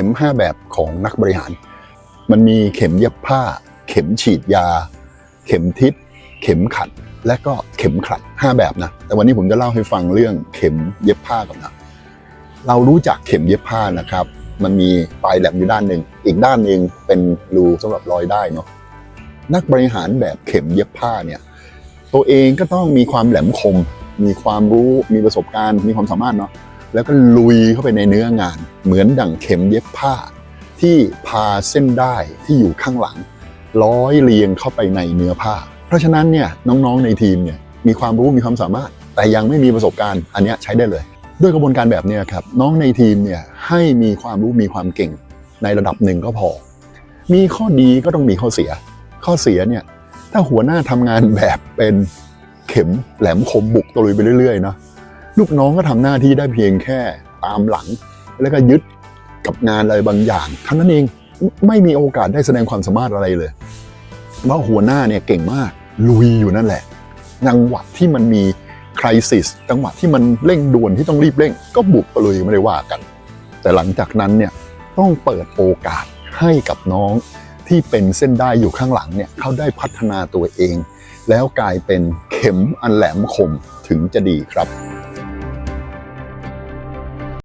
ข็ม 5 แบบของนักบริหาร มันมีเข็มเย็บผ้า เข็มฉีดยา เข็มทิศเข็มขัด และก็เข็มขัด 5 แบบนะ แต่วันนี้ผมจะเล่าให้ฟังเรื่องเข็มเย็บผ้าก่อนนะ เรารู้จักเข็มเย็บผ้านะครับ มันมีปลายแหลมอยู่ด้านหนึ่ง อีกด้านหนึ่งเป็นรูสำหรับรอยได้เนาะ นักบริหารแบบเข็มเย็บผ้าเนี่ย ตัวเองก็ต้องมีความแหลมคม มีความรู้ มีประสบการณ์ มีความสามารถเนาะ แล้วก็ลุยเข้าไปในเนื้องาน เหมือนดั่งเข็มเย็บผ้า ที่พาเส้นได้ที่อยู่ข้างหลัง ร้อยเรียงเข้าไปในเนื้อผ้า เพราะฉะนั้นเนี่ยน้องๆในทีมเนี่ยมีความรู้มีความสามารถ แต่ยังไม่มีประสบการณ์อันนี้ใช้ได้เลย ด้วยกระบวนการแบบเนี้ยครับน้องในทีมเนี่ยให้มีความรู้มีความเก่งในระดับหนึ่งก็พอ มีข้อดีก็ต้องมีข้อเสีย ข้อเสียเนี่ยถ้าหัวหน้าทำงานแบบเป็นเข็มแหลมคมบุกตะลุยไปเรื่อยๆเนาะ ลูกน้องก็ทำหน้าที่ได้เพียงแค่ตามหลัง แล้วก็ยึดกับงานอะไรบางอย่างเท่านั้นเองไม่มีโอกาสได้แสดงความสามารถอะไรเลยว่าหัวหน้าเนี่ยเก่งมากลุยอยู่นั่นแหละจังหวะที่มันมีคริสิสจังหวะที่มันเร่งด่วนที่ต้องรีบเร่ง ก็บุกไปเลยไม่ได้ว่ากัน แต่หลังจากนั้นเนี่ยต้องเปิดโอกาสให้กับน้องที่เป็นเส้นได้อยู่ข้างหลังเนี่ยเขาได้พัฒนาตัวเอง แล้วกลายเป็นเข็มอันแหลมคมถึงจะดีครับ